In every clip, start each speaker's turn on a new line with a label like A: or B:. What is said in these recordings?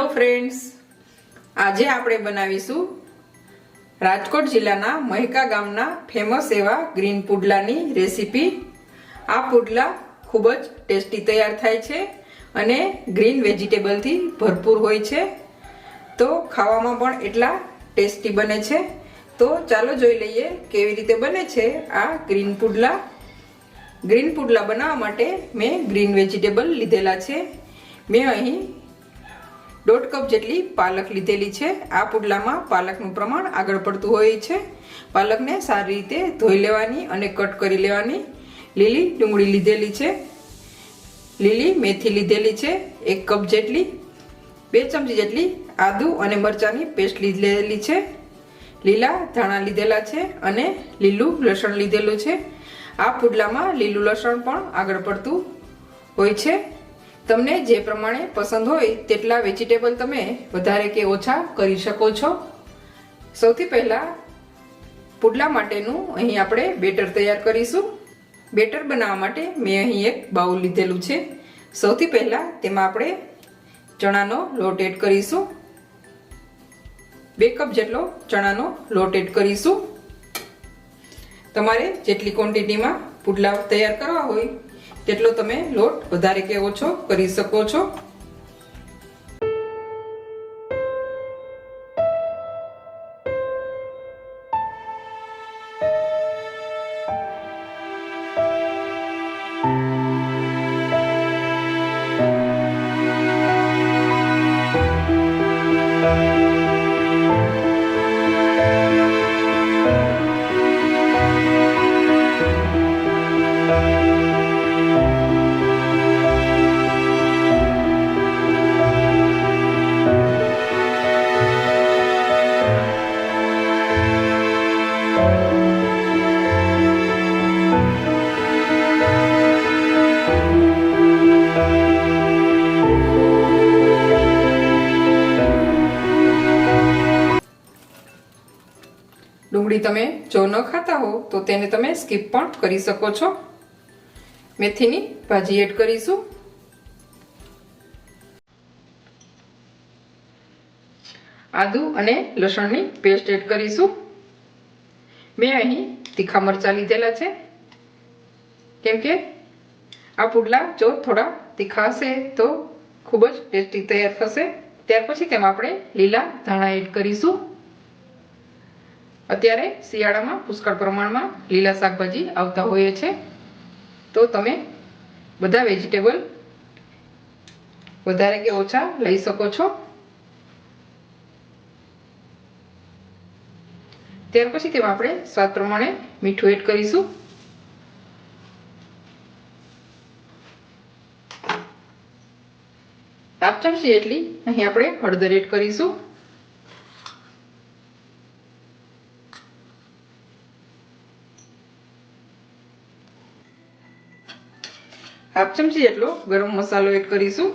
A: Hello friends આજે આપણે બનાવીશું રાજકોટ જિલ્લાના મહેકા ગામના ફેમસ એવા ગ્રીન પુડલાની રેસીપી આ પુડલા ખૂબ જ ટેસ્ટી તૈયાર થાય છે અને ગ્રીન વેજીટેબલથી ભરપૂર હોય છે. તો ખાવામાં પણ એટલા ટેસ્ટી બને છે. તો ચાલો જોઈ લઈએ કેવી રીતે બને છે આ ગ્રીન પુડલા. ગ્રીન પુડલા બનાવવા માટે મેં ગ્રીન વેજીટેબલ લીધેલા છે. મેં અહીં દોઢ કપ જેટલી પાલક લીધેલી છે. આ પુડલામાં પાલકનું પ્રમાણ આગળ પડતું હોય છે. પાલકને સારી રીતે ધોઈ લેવાની અને કટ કરી લેવાની. લીલી ડુંગળી લીધેલી છે. લીલી મેથી લીધેલી છે. એક કપ જેટલી, બે ચમચી જેટલી આદુ અને મરચાંની પેસ્ટ લીધેલી છે. લીલા ધાણા લીધેલા છે અને લીલું લસણ લીધેલું છે. આ પુડલામાં લીલું લસણ પણ આગળ પડતું હોય છે. તમને જે પ્રમાણે પસંદ હોય તેટલા વેજીટેબલ તમે વધારે કે ઓછા કરી શકો છો. સૌથી પહેલા પુડલા માટેનું અહીં આપણે બેટર તૈયાર કરીશું. બેટર બનાવવા માટે મેં અહીં એક બાઉલ લીધેલું છે. સૌથી પહેલા તેમાં આપણે ચણાનો લોટ એડ કરીશું. બે કપ જેટલો ચણાનો લોટ એડ કરીશું. તમારે જેટલી ક્વોન્ટિટીમાં પુડલા તૈયાર કરવા હોય તેટલો તમે લોટ વધારે કે ઓછો કરી શકો છો? ડુંગળી તમે જો ન ખાતા હો, તો તેને તમે સ્કીપ પણ કરી શકો છો. મેથીની ભાજી એડ કરીશું. આદુ અને લસણની પેસ્ટ એડ કરીશું. મેં અહીં તીખા મરચાં લીધેલા છે. કેમ કે આ પુડલા જો થોડા તીખા હશે, તો ખૂબ જ ટેસ્ટી તૈયાર થશે. ત્યાર પછી તેમાં આપણે લીલા ધાણા એડ કરીશું. અત્યારે શિયાળામાં પુષ્કળ પ્રમાણમાં લીલા શાકભાજી આવતા હોય છે. તો તમે બધા વેજીટેબલ વધારે કે ઓછા લઈ શકો છો. ત્યાર પછી તેમાં આપણે સ્વાદ પ્રમાણે મીઠું એડ કરીશું. હાફ ચમચી એટલી. અહીં આપણે હળદર એડ કરીશું. હાફ ચમચી જેટલો ગરમ મસાલો એડ કરીશું.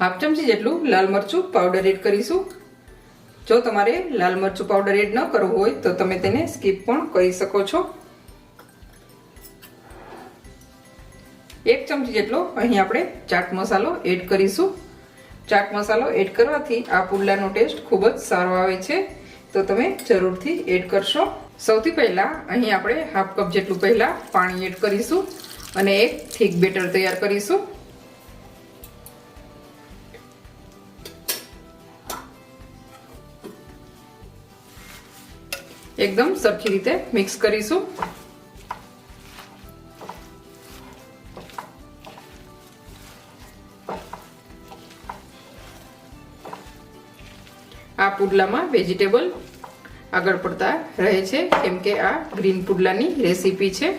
A: હાફ ચમચી જેટલું લાલ મરચું પાવડર એડ કરીશું. જો તમારે લાલ મરચું પાવડર એડ ન કરવું હોય તો તમે તેને સ્કીપ પણ કરી શકો છો. એક ચમચી જેટલો અહીં આપણે ચાટ મસાલો એડ કરીશું. ચાટ મસાલો એડ કરવાથી આ પુડલાનો ટેસ્ટ ખૂબ જ સારો આવે છે. તો તમે જરૂરથી એડ કરશો. સૌથી પહેલા અહીં આપણે હાફ કપ જેટલું પહેલા પાણી એડ કરીશું અને એક થીક બેટર તૈયાર કરીશું. એકદમ સરખી રીતે મિક્સ કરીશું. આ પુડલામાં વેજીટેબલ આગળ પડતા રહે છે, કેમ કે આ ગ્રીન પુડલાની રેસીપી છે.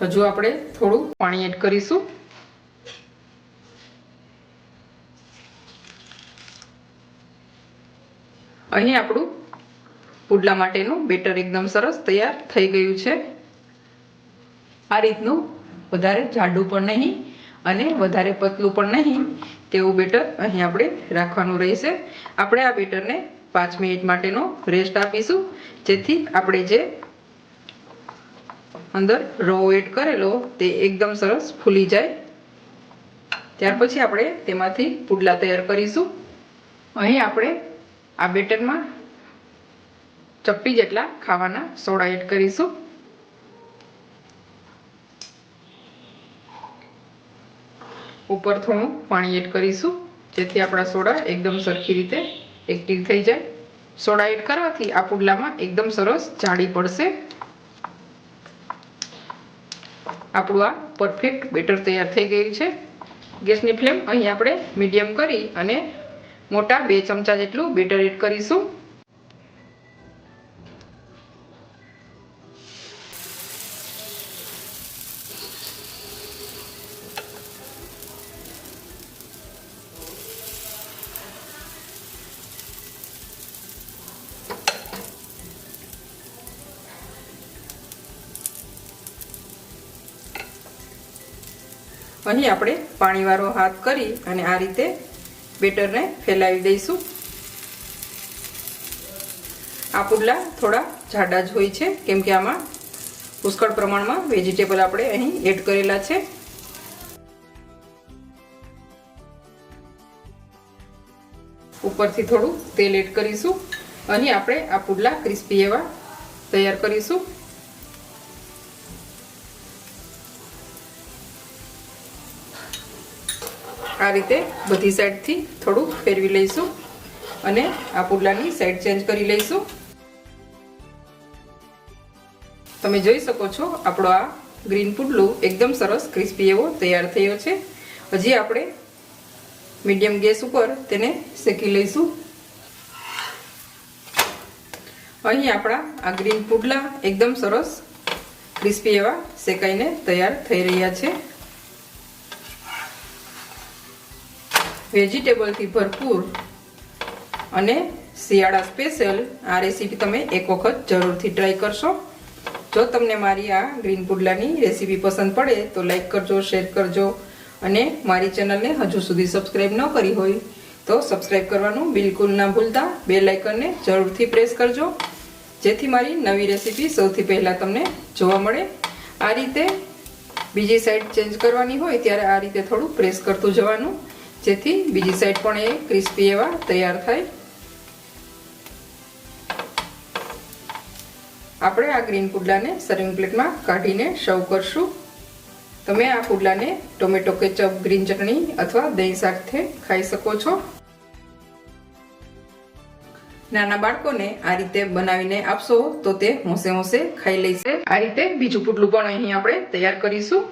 A: હજુ આપણે થોડું પાણી એડ કરીશું. અહીં આપણું પુડલા માટેનું બેટર એકદમ સરસ તૈયાર થઈ ગયું છે. આ રીતનું વધારે જાડું પણ નહીં અને વધારે પતલું પણ નહીં. તેવું બેટર અહીં આપણે રાખવાનું રહેશે. આપણે આ બેટરને પાંચ મિનિટ માટેનો રેસ્ટ આપીશું. જેથી આપણે જે અંદર રવો એડ કરેલો તે એકદમ સરસ ફૂલી જાય. ત્યાર પછી આપણે તેમાંથી પુડલા તૈયાર કરીશું. અહીં આપણે આ બેટરમાં ચપ્પી જેટલા ખાવાના સોડા એડ કરીશું. ઉપર થોડું પાણી એડ કરીશું, જેથી આપણા સોડા એકદમ સરખી રીતે એક્ટિવ થઈ જાય. સોડા એડ કરવાથી આ પુડલામાં એકદમ સરસ જાળી પડશે. આપણું આ પરફેક્ટ બેટર તૈયાર થઈ ગયું છે. ગેસની ફ્લેમ અહીં આપણે મીડિયમ કરી અને મોટા બે ચમચા જેટલું બેટર એડ કરીશું. અહીં આપણે પાણીવાળો હાથ કરી અને આ રીતે બેટરને ફેલાવી દઈશું. આ પુડલા થોડા જાડા જ હોય છે, કેમ કે આમાં પુષ્કળ પ્રમાણમાં વેજીટેબલ આપણે અહીં એડ કરેલા છે. ઉપરથી થોડું તેલ એડ કરીશું. અહીં આપણે આ પુડલા ક્રિસ્પી એવા તૈયાર કરીશું. આ રીતે બધી સાઈડથી થોડું ફેરવી લઈશું અને આ પુડલાની સાઈડ ચેન્જ કરી લઈશું. તમે જોઈ શકો છો, આપણો આ ગ્રીન પુડલું એકદમ સરસ ક્રિસ્પી એવો તૈયાર થયો છે. હજી આપણે મીડિયમ ગેસ ઉપર તેને શેકી લઈશું. અહીં આપણા આ ગ્રીન પુડલા એકદમ સરસ ક્રિસ્પી એવા શેકાઈને તૈયાર થઈ રહ્યા છે. વેજીટેબલથી ભરપૂર અને શિયાળા સ્પેશિયલ આ રેસીપી તમે એક વખત જરૂરથી ટ્રાય કરશો. જો તમને મારી આ ગ્રીન પુડલાની રેસીપી પસંદ પડે તો લાઈક કરજો, શેર કરજો અને મારી ચેનલને હજુ સુધી સબસ્ક્રાઈબ ન કરી હોય તો સબસ્ક્રાઈબ કરવાનું બિલકુલ ના ભૂલતા. બે લાઇકનને જરૂરથી પ્રેસ કરજો. જેથી મારી નવી રેસીપી સૌથી પહેલાં તમને જોવા મળે. આ રીતે બીજી સાઈડ ચેન્જ કરવાની હોય ત્યારે આ રીતે થોડું પ્રેસ કરતું જવાનું. જેથી બીજી સાઈડ પણ એ ક્રિસ્પી એવા તૈયાર થાય. આપણે આ ગ્રીન પુડલાને સર્વિંગ પ્લેટમાં કાઢીને સર્વ કરશું. તમે આ પુડલાને ટોમેટો કેચઅપ ગ્રીન ચટણી અથવા દહીં સાથે ખાઈ શકો છો. નાના બાળકોને આ રીતે બનાવીને આપશો તો તે હોંશે હોંશે ખાઈ લેશે. આ રીતે બીજું પુડલું પણ અહીં આપણે તૈયાર કરીશું.